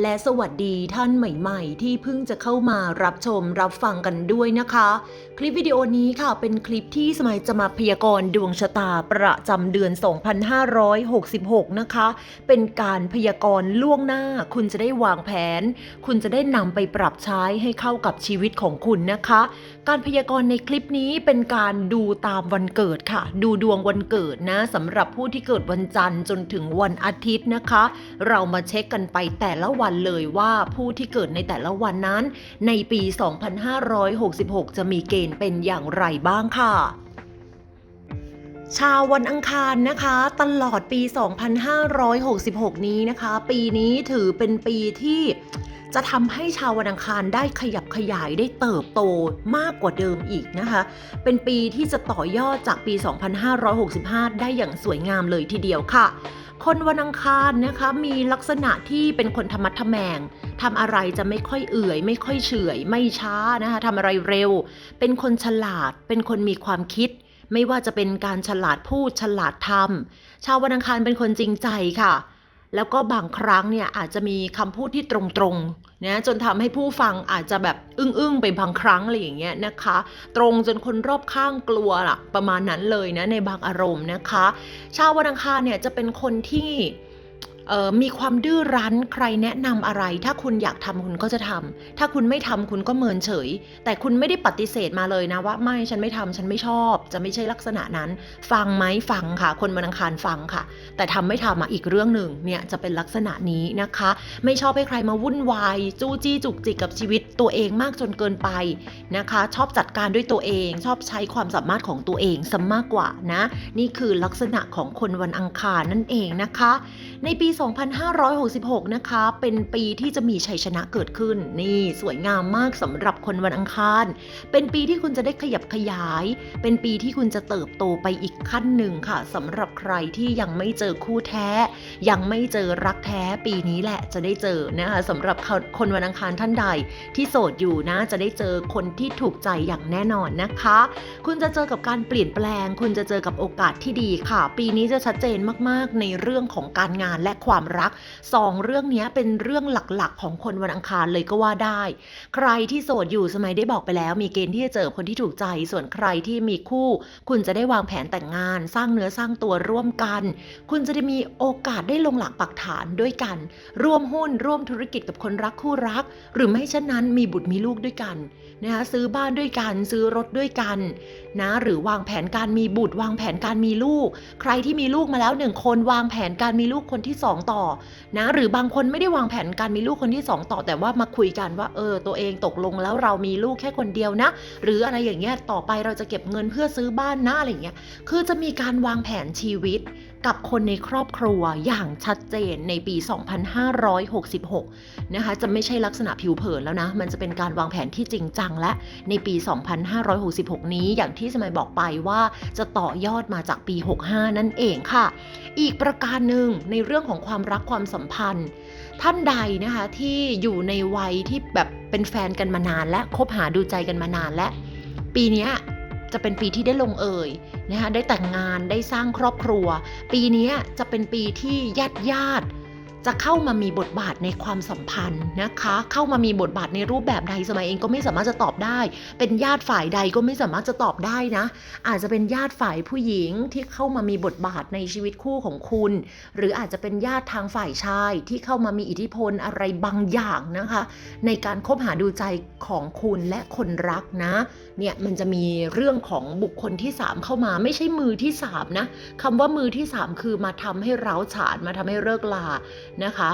และสวัสดีท่านใหม่ๆ ที่เพิ่งจะเข้ามารับชมรับฟังกันด้วยนะคะ คลิปวิดีโอนี้ค่ะเป็นคลิปที่สมัยจะมาพยากรณ์ดวงชะตาประจำเดือน 2566 นะคะ เป็นการพยากรณ์ล่วงหน้า คุณจะได้วางแผน คุณจะได้นำไปปรับใช้ให้เข้ากับชีวิตของคุณนะคะ การพยากรณ์ในคลิปนี้เป็นการดูตามวันเกิดค่ะ ดูดวงวันเกิดนะสำหรับผู้ที่เกิดวันจันทร์จนถึงวันอาทิตย์นะคะ เรามาเช็คกันไปแต่ละวันเลยว่าผู้ที่เกิดในแต่ละวันนั้น ในปี 2566 จะมีเกณฑ์เป็นอย่างไรบ้างค่ะชาววันอังคารนะคะ ตลอดปี 2566 นี้นะคะ ปีนี้ถือเป็นปีที่จะทำให้ชาววันอังคารได้ขยับขยายได้เติบโตมากกว่าเดิมอีกนะคะ เป็นปีที่จะต่อยอดจากปี 2565 ได้อย่างสวยงามเลยทีเดียวค่ะ คนวันอังคารนะคะมีลักษณะที่เป็นคนธรรมะทแมงทำอะไรจะไม่ค่อยเอื่อย ไม่ค่อยเฉื่อย ไม่ช้านะคะทำอะไรเร็ว เป็นคนฉลาด เป็นคนมีความคิด ไม่ว่าจะเป็นการฉลาดพูดฉลาดทำชาววันอังคารเป็นคนจริงใจค่ะ แล้วก็บางครั้งเนี่ยอาจจะมีคำพูดที่ตรงๆนะจนทำให้ผู้ฟังอาจจะแบบอึ้งๆไปบางครั้งอะไรอย่างเงี้ยนะคะ ตรงจนคนรอบข้างกลัวล่ะประมาณนั้นเลยนะในบางอารมณ์นะคะ ชาววันอังคารเนี่ยจะเป็นคนที่ มีความดื้อรั้นใครแนะนำอะไร ถ้าคุณอยากทำคุณก็จะทำถ้าคุณไม่ทำคุณก็เมินเฉย แต่คุณไม่ได้ปฏิเสธมาเลยนะว่าไม่ฉันไม่ทำฉันไม่ชอบ จะไม่ใช่ลักษณะนั้น ฟังไหมฟังค่ะ คนวันอังคารฟังค่ะ แต่ทำไม่ทำมาอีกเรื่องหนึ่งเนี่ยจะเป็นลักษณะนี้นะคะ ไม่ชอบให้ใครมาวุ่นวายจู้จี้จุกจิกกับชีวิตตัวเองมากจนเกินไปนะคะ ชอบจัดการด้วยตัวเอง ชอบใช้ความสามารถของตัวเองซะมากกว่านะ นี่คือลักษณะของคนวันอังคารนั่นเองนะคะ ในปี2566 นะคะ เป็นปีที่จะมีชัยชนะเกิดขึ้น นี่สวยงามมากสำหรับคนวันอังคาร เป็นปีที่คุณจะได้ขยับขยาย เป็นปีที่คุณจะเติบโตไปอีกขั้นหนึ่งค่ะสำหรับใครที่ยังไม่เจอคู่แท้ ยังไม่เจอรักแท้ปีนี้แหละจะได้เจอนะคะสำหรับคนวันอังคารท่านใด ที่โสดอยู่นะจะได้เจอคนที่ถูกใจอย่างแน่นอนนะคะ คุณจะเจอกับการเปลี่ยนแปลง คุณจะเจอกับโอกาสที่ดีค่ะ ปีนี้จะชัดเจนมากๆในเรื่องของการงานและความรักสองเรื่องนี้เป็นเรื่องหลักๆ ของคนวันอังคารเลยก็ว่าได้ ใครที่โสดอยู่สมัยได้บอกไปแล้ว มีเกณฑ์ที่จะเจอคนที่ถูกใจ ส่วนใครที่มีคู่ คุณจะได้วางแผนแต่งงาน สร้างเนื้อสร้างตัวร่วมกัน คุณจะได้มีโอกาสได้ลงหลักปักฐานด้วยกัน ร่วมหุ้นร่วมธุรกิจกับคนรักคู่รัก หรือไม่เช่นนั้นมีบุตรมีลูกด้วยกันนะคะซื้อบ้านด้วยกันซื้อรถด้วยกันนะหรือวางแผนการมีบุตรวางแผนการมีลูก ใครที่มีลูกมาแล้วหนึ่งคนวางแผนการมีลูกคนที่สองต่อนะหรือบางคนไม่ได้วางแผนการมีลูกคนที่สองต่อ แต่ว่ามาคุยกันว่าเออตัวเองตกลงแล้วเรามีลูกแค่คนเดียวนะ หรืออะไรอย่างเงี้ยต่อไปเราจะเก็บเงินเพื่อซื้อบ้านนะอะไรอย่างเงี้ยคือจะมีการวางแผนชีวิตกับคนในครอบครัวอย่างชัดเจนในปี 2566 นะคะ จะไม่ใช่ลักษณะผิวเผินแล้วนะ มันจะเป็นการวางแผนที่จริงจังและ ในปี 2566 นี้อย่างที่สมัยบอกไปว่าจะต่อยอดมาจากปี 65 นั่นเองค่ะ อีกประการหนึ่งในเรื่องของความรักความสัมพันธ์ ท่านใดนะคะที่อยู่ในวัยที่แบบเป็นแฟนกันมานาน และคบหาดูใจกันมานานและ ปีนี้จะเป็นปีที่ได้ลงเอยนะคะได้แต่งงานได้สร้างครอบครัว ปีนี้จะเป็นปีที่ญาติญาติ จะเข้ามามีบทบาทในความสัมพันธ์นะคะ เข้ามามีบทบาทในรูปแบบใดสมัยเองก็ไม่สามารถจะตอบได้ เป็นญาติฝ่ายใดก็ไม่สามารถจะตอบได้นะ อาจจะเป็นญาติฝ่ายผู้หญิงที่เข้ามามีบทบาทในชีวิตคู่ของคุณ หรืออาจจะเป็นญาติทางฝ่ายชายที่เข้ามามีอิทธิพลอะไรบางอย่างนะคะ ในการคบหาดูใจของคุณและคนรักนะ เนี่ยมันจะมีเรื่องของบุคคลที่ 3 เข้ามาไม่ใช่มือที่3นะคำว่ามือที่ 3 คือมาทำให้เราฉานมาทำให้เลิกลานะคะ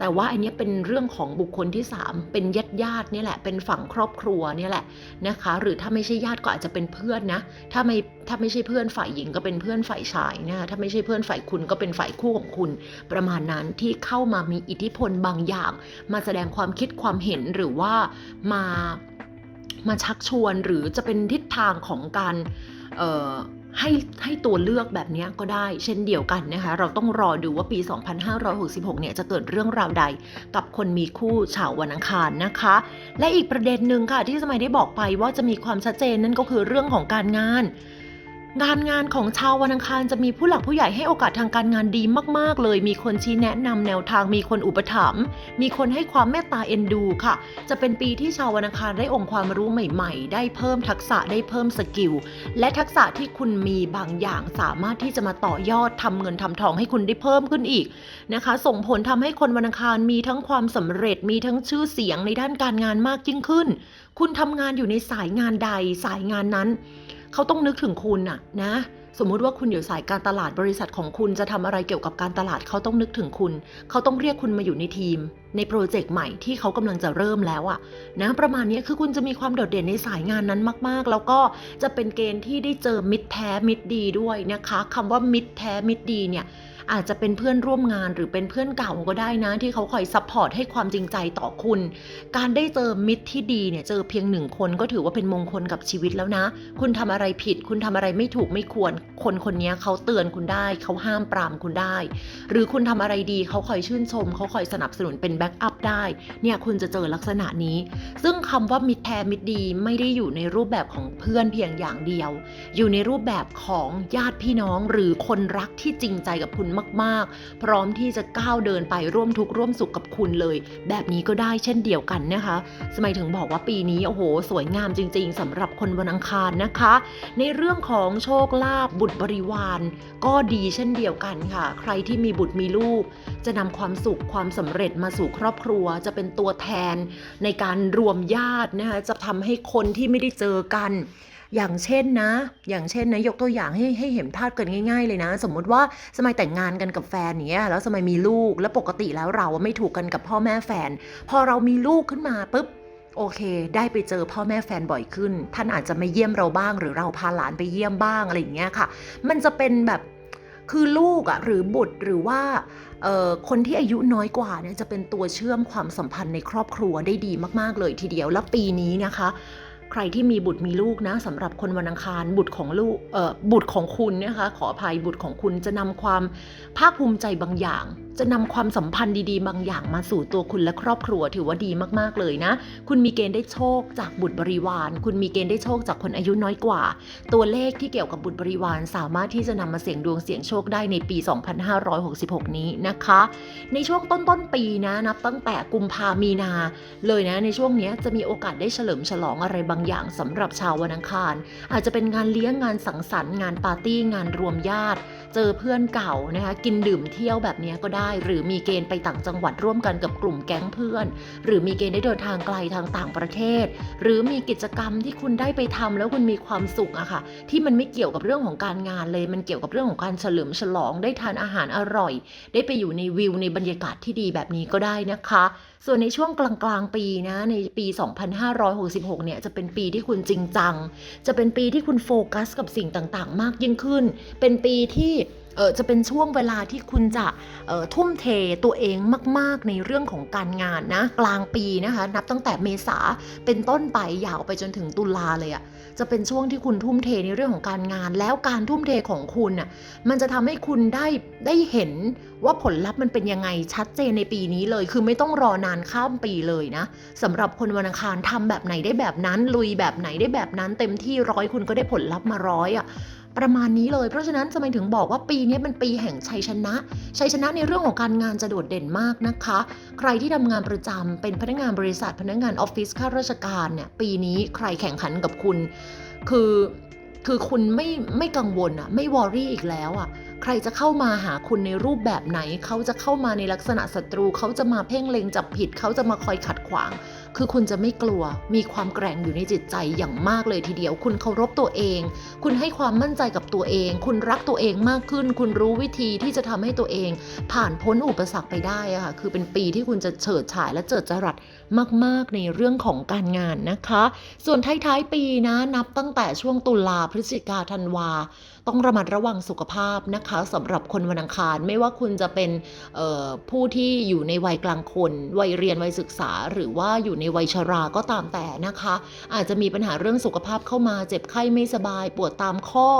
แต่ว่าอันนี้เป็นเรื่องของบุคคลที่ 3 เป็นญาติญาตินี่แหละ เป็นฝั่งครอบครัวนี่แหละนะคะ หรือถ้าไม่ใช่ญาติก็อาจจะเป็นเพื่อนนะ ถ้าไม่ถ้าไม่ใช่เพื่อนฝ่ายหญิงก็เป็นเพื่อนฝ่ายชายนะคะถ้าไม่ใช่เพื่อนฝ่ายคุณก็เป็นฝ่ายคู่ของคุณ ประมาณนั้นที่เข้ามามีอิทธิพลบางอย่าง มาแสดงความคิดความเห็นหรือว่ามามาชักชวนหรือจะเป็นทิศทางของการเอ่อ ให้ให้ตัวเลือกแบบนี้ก็ได้ เช่นเดียวกันนะคะ เราต้องรอดูว่าปี 2566 เนี่ยจะเกิดเรื่องราวใดกับคนมีคู่ชาววันอังคารนะคะ และอีกประเด็นหนึ่งค่ะที่สมัยได้บอกไปว่าจะมีความชัดเจนนั่นก็คือเรื่องของการงาน งานงานของชาววันอังคารจะมีผู้หลักผู้ใหญ่ให้โอกาสทางการงานดีมาก ๆ เลย มีคนชี้แนะนำแนวทางมีคนอุปถัมภ์มีคนให้ความเมตตาเอ็นดูค่ะ จะเป็นปีที่ชาววันอังคารได้องค์ความรู้ใหม่ ๆ ได้เพิ่มทักษะได้เพิ่มสกิลและทักษะที่คุณมีบางอย่างสามารถที่จะมาต่อยอดทำเงินทำทองให้คุณได้เพิ่มขึ้นอีกนะคะ ส่งผลทำให้คนวันอังคารมีทั้งความสำเร็จมีทั้งชื่อเสียงในด้านการงานมากยิ่งขึ้น คุณทำงานอยู่ในสายงานใดสายงานนั้น เขาต้องนึกถึงคุณน่ะนะ สมมุติว่าคุณอยู่สายการตลาดบริษัทของคุณจะทำอะไรเกี่ยวกับการตลาดเขาต้องนึกถึงคุณ เขาต้องเรียกคุณมาอยู่ในทีม ในโปรเจกต์ใหม่ที่เขากำลังจะเริ่มแล้วอะนะประมาณนี้คือคุณจะมีความโดดเด่นในสายงานนั้นมาก ๆ แล้วก็จะเป็นเกณฑ์ที่ได้เจอมิตรแท้มิตรดีด้วยนะคะคำว่ามิตรแท้มิตรดีเนี่ยอาจจะเป็นเพื่อนร่วมงานหรือเป็นเพื่อนเก่าก็ได้นะ ที่เขาคอยซัพพอร์ตให้ความจริงใจต่อคุณ การได้เจอมิตรที่ดีเนี่ยเจอเพียงหนึ่งคนก็ถือว่าเป็นมงคลกับชีวิตแล้วนะ คุณทำอะไรผิด คุณทำอะไรไม่ถูกไม่ควร คนคนนี้เขาเตือนคุณได้ เขาห้ามปรามคุณได้ หรือคุณทำอะไรดีเขาคอยชื่นชม เขาคอยสนับสนุนเป็นแบ็กอัพได้เนี่ยคุณจะเจอลักษณะนี้ ซึ่งคำว่ามิตรแท้มิตรดีไม่ได้อยู่ในรูปแบบของเพื่อนเพียงอย่างเดียว อยู่ในรูปแบบของญาติพี่น้องหรือคนรักที่จริงใจกับคุณมาก ๆ พร้อมที่จะก้าวเดินไปร่วมทุกข์ร่วมสุขกับคุณเลย แบบนี้ก็ได้เช่นเดียวกันนะคะ สมัยถึงบอกว่าปีนี้โอ้โห สวยงามจริง ๆสำหรับคนวันอังคารนะคะ ในเรื่องของโชคลาภบุตรบริวาร ก็ดีเช่นเดียวกันค่ะ ใครที่มีบุตรมีลูก จะนำความสุขความสำเร็จมาสู่ครอบครัวจะเป็นตัวแทนในการรวมญาตินะคะจะทำให้คนที่ไม่ได้เจอกัน อย่างเช่นนะ อย่างเช่นนะยกตัวอย่างให้ให้เห็นภาพกันง่าย ๆ เลยนะ สมมุติว่าสมัยแต่งงานกันกับแฟนเนี้ยแล้วสมัยมีลูกแล้วปกติแล้วเราไม่ถูกกันกับพ่อแม่แฟน พอเรามีลูกขึ้นมาปุ๊บโอเค ได้ไปเจอพ่อแม่แฟนบ่อยขึ้น ท่านอาจจะไม่เยี่ยมเราบ้าง หรือเราพาหลานไปเยี่ยมบ้างอะไรอย่างเงี้ยค่ะ มันจะเป็นแบบ คือลูกอะหรือบุตรหรือว่าคนที่อายุน้อยกว่าเนี่ยจะเป็นตัวเชื่อมความสัมพันธ์ในครอบครัวได้ดีมาก ๆ เลยทีเดียว แล้วปีนี้นะคะ ใครที่มีบุตรมีลูกนะสำหรับคนวันอังคารบุตรของลูกบุตรของคุณนยนะคะขออภัยบุตรของคุณจะนำความภาคภูมิใจบางอย่าง จะนำความสัมพันธ์ดีๆ บางอย่างมาสู่ตัวคุณและครอบครัวถือว่าดีมากๆเลยนะ คุณมีเกณฑ์ได้โชคจากบุตรบริวาร คุณมีเกณฑ์ได้โชคจากคนอายุน้อยกว่า ตัวเลขที่เกี่ยวกับบุตรบริวาร สามารถที่จะนำมาเสี่ยงดวงเสี่ยงโชคได้ในปี 2566 นี้นะคะ ในช่วงต้นต้นๆปีนะนับตั้งแต่กุมภามีนา เลยนะในช่วงนี้จะมีโอกาสได้เฉลิมฉลองอะไรบางอย่างสำหรับชาววันอังคาร อาจจะเป็นงานเลี้ยงงานสังสรรค์งานปาร์ตี้งานรวมญาติ เจอเพื่อนเก่านะคะกินดื่มเที่ยวแบบนี้ก็ได้หรือมีเกณฑ์ไปต่างจังหวัดร่วมกันกับกลุ่มแก๊งเพื่อน หรือมีเกณฑ์ได้เดินทางไกลทางต่างประเทศ หรือมีกิจกรรมที่คุณได้ไปทำแล้วคุณมีความสุขอะค่ะ ที่มันไม่เกี่ยวกับเรื่องของการงานเลย มันเกี่ยวกับเรื่องของการเฉลิมฉลองได้ทานอาหารอร่อย ได้ไปอยู่ในวิวในบรรยากาศที่ดีแบบนี้ก็ได้นะคะ ส่วนในช่วงกลางๆปีนะในปี 2566 เนี่ยจะเป็นปีที่คุณจริงจัง จะเป็นปีที่คุณโฟกัสกับสิ่งต่างๆ มากยิ่งขึ้น เป็นปีที่ เออจะเป็นช่วงเวลาที่คุณจะเออทุ่มเทตัวเองมาก ๆ ในเรื่องของการงานนะกลางปีนะคะ นับตั้งแต่เมษาเป็นต้นไปยาวไปจนถึงตุลาเลยอะจะเป็นช่วงที่คุณทุ่มเทในเรื่องของการงาน แล้วการทุ่มเทของคุณน่ะมันจะทำให้คุณได้ได้เห็นว่าผลลัพธ์มันเป็นยังไงชัดเจนในปีนี้เลย คือไม่ต้องรอนานข้ามปีเลยนะสำหรับคนวันอังคารทำแบบไหนได้แบบนั้น ลุยแบบไหนได้แบบนั้น เต็มที่ร้อยคุณก็ได้ผลลัพธ์มาร้อยอะ ประมาณนี้เลย เพราะฉะนั้นทำไมถึงบอกว่าปีนี้เป็นปีแห่งชัยชนะ ชัยชนะในเรื่องของการงานจะโดดเด่นมากนะคะ ใครที่ทำงานประจำเป็นพนักงานบริษัทพนักงานออฟฟิศข้าราชการเนี่ยปีนี้ใครแข่งขันกับคุณ คือคือคุณไม่ไม่กังวลอะไม่วอรี่อีกแล้วอะใครจะเข้ามาหาคุณในรูปแบบไหน เขาจะเข้ามาในลักษณะศัตรู เขาจะมาเพ่งเล็งจับผิด เขาจะมาคอยขัดขวาง คือคุณจะไม่กลัว มีความแกร่งอยู่ในจิตใจอย่างมากเลยทีเดียว คุณเคารพตัวเอง คุณให้ความมั่นใจกับตัวเอง คุณรักตัวเองมากขึ้น คุณรู้วิธีที่จะทำให้ตัวเอง ผ่านพ้นอุปสรรคไปได้อะค่ะ คือเป็นปีที่คุณจะเฉิดฉายและเจิดจรัสมาก ๆ ในเรื่องของการงานนะคะ ส่วนท้ายๆปีนะ นับตั้งแต่ช่วงตุลาพฤศจิกาธันวา ต้องระมัดระวังสุขภาพนะคะสำหรับคนวันอังคารไม่ว่าคุณจะเป็นผู้ที่อยู่ในวัยกลางคนวัยเรียนวัยศึกษา หรือว่าอยู่ในวัยชราก็ตามแต่นะคะ อาจจะมีปัญหาเรื่องสุขภาพเข้ามาเจ็บไข้ไม่สบาย ปวดตามข้อ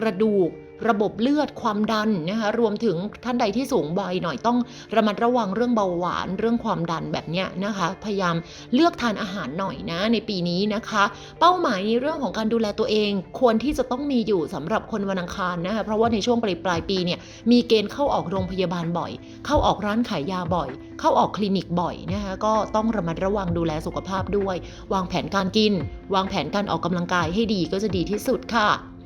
กระดูก ระบบเลือดความดันนะคะรวมถึงท่านใดที่สูงวัยหน่อยต้องระมัดระวังเรื่องเบาหวาน เรื่องความดันแบบเนี้ยนะคะ พยายามเลือกทานอาหารหน่อยนะในปีนี้นะคะ เป้าหมายในเรื่องของการดูแลตัวเอง ควรที่จะต้องมีอยู่สำหรับคนวันอังคารนะคะเพราะว่าในช่วงปลายปลายปีเนี่ยมีเกณฑ์เข้าออกโรงพยาบาลบ่อย เข้าออกร้านขายยาบ่อย เข้าออกคลินิกบ่อยนะคะก็ต้องระมัดระวังดูแลสุขภาพด้วย วางแผนการกิน วางแผนการออกกำลังกายให้ดีก็จะดีที่สุดค่ะ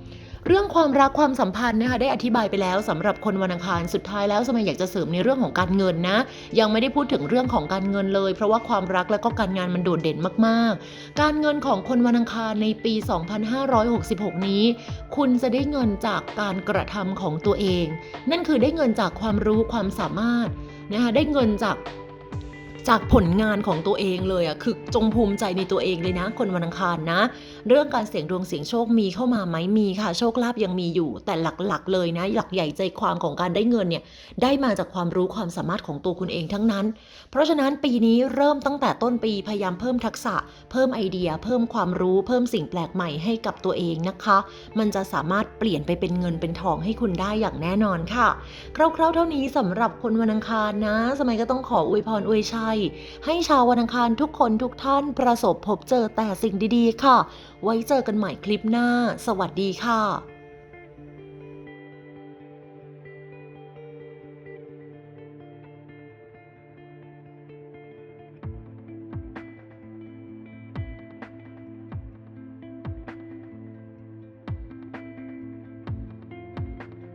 เรื่องความรักความสัมพันธ์นะคะได้อธิบายไปแล้วสำหรับคนวันอังคารสุดท้ายแล้วสมัยอยากจะเสริมในเรื่องของการเงินนะ ยังไม่ได้พูดถึงเรื่องของการเงินเลย เพราะว่าความรักและก็การงานมันโดดเด่นมากๆ การเงินของคนวันอังคารในปี 2566 นี้ คุณจะได้เงินจากการกระทำของตัวเอง นั่นคือได้เงินจากความรู้ความสามารถนะคะได้เงินจาก จากผลงานของตัวเองเลยอะคือจงภูมิใจในตัวเองเลยนะ คนวันอังคารนะ เรื่องการเสี่ยงดวงเสี่ยงโชคมีเข้ามาไหมมีค่ะ โชคลาภยังมีอยู่ แต่หลักๆ เลยนะ หลักใหญ่ใจความของการได้เงินเนี่ยได้มาจากความรู้ความสามารถของตัวคุณเองทั้งนั้น เพราะฉะนั้นปีนี้เริ่มตั้งแต่ต้นปีพยายามเพิ่มทักษะ เพิ่มไอเดีย เพิ่มความรู้เพิ่มสิ่งแปลกใหม่ให้กับตัวเองนะคะ มันจะสามารถเปลี่ยนไปเป็นเงินเป็นทองให้คุณได้อย่างแน่นอนค่ะคร่าวๆเท่านี้สำหรับคนวันอังคารนะ สมัยก็ต้องขออวยพรอวยชัยให้ชาววันอังคารทุกคนทุกท่านประสบพบเจอแต่สิ่งดีๆ ค่ะ ไว้เจอกันใหม่คลิปหน้า สวัสดีค่ะ